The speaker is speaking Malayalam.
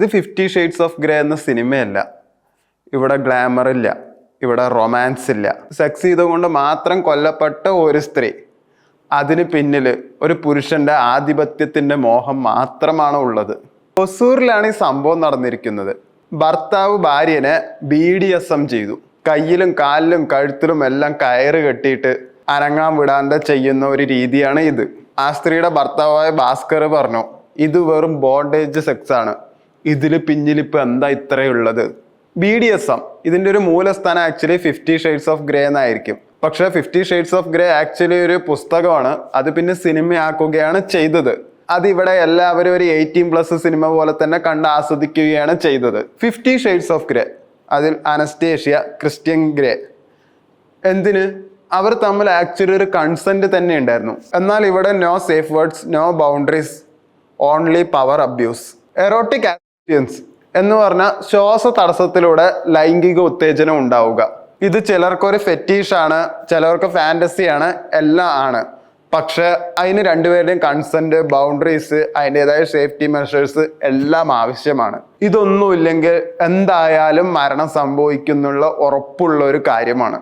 ഇത് ഫിഫ്റ്റി ഷെയ്ഡ്സ് ഓഫ് ഗ്രേ എന്ന സിനിമയല്ല. ഇവിടെ ഗ്ലാമർ ഇല്ല. ഇവിടെ റൊമാൻസ് ഇല്ല. സെക്സ് ചെയ്തുകൊണ്ട് മാത്രം കൊല്ലപ്പെട്ട ഒരു സ്ത്രീ അതിന് പിന്നിൽ ഒരു പുരുഷന്റെ ആധിപത്യത്തിന്റെ മോഹം മാത്രമാണ് ഉള്ളത്. ഒസൂറിലാണ് ഈ സംഭവം നടന്നിരിക്കുന്നത്. ഭർത്താവ് ഭാര്യനെ ബി ഡി എസ് എം ചെയ്തു. കയ്യിലും കാലിലും കഴുത്തിലും എല്ലാം കയറ് കെട്ടിയിട്ട് അനങ്ങാൻ വിടാണ്ട് ചെയ്യുന്ന ഒരു രീതിയാണ് ഇത്. ആ സ്ത്രീയുടെ ഭർത്താവായ ഭാസ്കർ പറഞ്ഞു ഇത് വെറും ബോണ്ടേജ് സെക്സ് ആണ്. ഇതിൽ പിന്നിലിപ്പോൾ എന്താ ഇത്രയുള്ളത്? ബി ഡി എസ് എം ഇതിന്റെ ഒരു മൂലസ്ഥാനം actually fifty shades of grey എന്നായിരിക്കും. പക്ഷേ fifty shades of grey actually ഒരു പുസ്തകമാണ്. അത് പിന്നെ സിനിമയാക്കുകയാണ് ചെയ്തത്. അതിവിടെ എല്ലാവരും ഒരു എയ്റ്റീൻ പ്ലസ് സിനിമ പോലെ തന്നെ കണ്ട് ആസ്വദിക്കുകയാണ് ചെയ്തത്. ഫിഫ്റ്റി ഷെയ്ഡ്സ് ഓഫ് ഗ്രേ അതിൽ അനസ്റ്റേഷ്യ ക്രിസ്ത്യൻ ഗ്രേ എന്തിന്? അവർ തമ്മിൽ ആക്ച്വലി ഒരു കൺസെന്റ് തന്നെ ഉണ്ടായിരുന്നു. എന്നാൽ ഇവിടെ no safe words no boundaries only power abuse erotic actions എന്ന് പറഞ്ഞാൽ ശ്വാസ തടസ്സത്തിലൂടെ ലൈംഗിക ഉത്തേജനം ഉണ്ടാവുക. ഇത് ചിലർക്കൊരു ഫെറ്റീഷാണ് ചിലർക്ക് ഫാന്റസിയാണ് എല്ലാം ആണ്. പക്ഷെ അതിന് രണ്ടുപേരുടെയും കൺസെന്റ് ബൗണ്ടറീസ് അതിന്റെതായ സേഫ്റ്റി മെഷേഴ്സ് എല്ലാം ആവശ്യമാണ്. ഇതൊന്നുമില്ലെങ്കിൽ എന്തായാലും മരണം സംഭവിക്കുന്നുള്ള ഉറപ്പുള്ള ഒരു കാര്യമാണ്.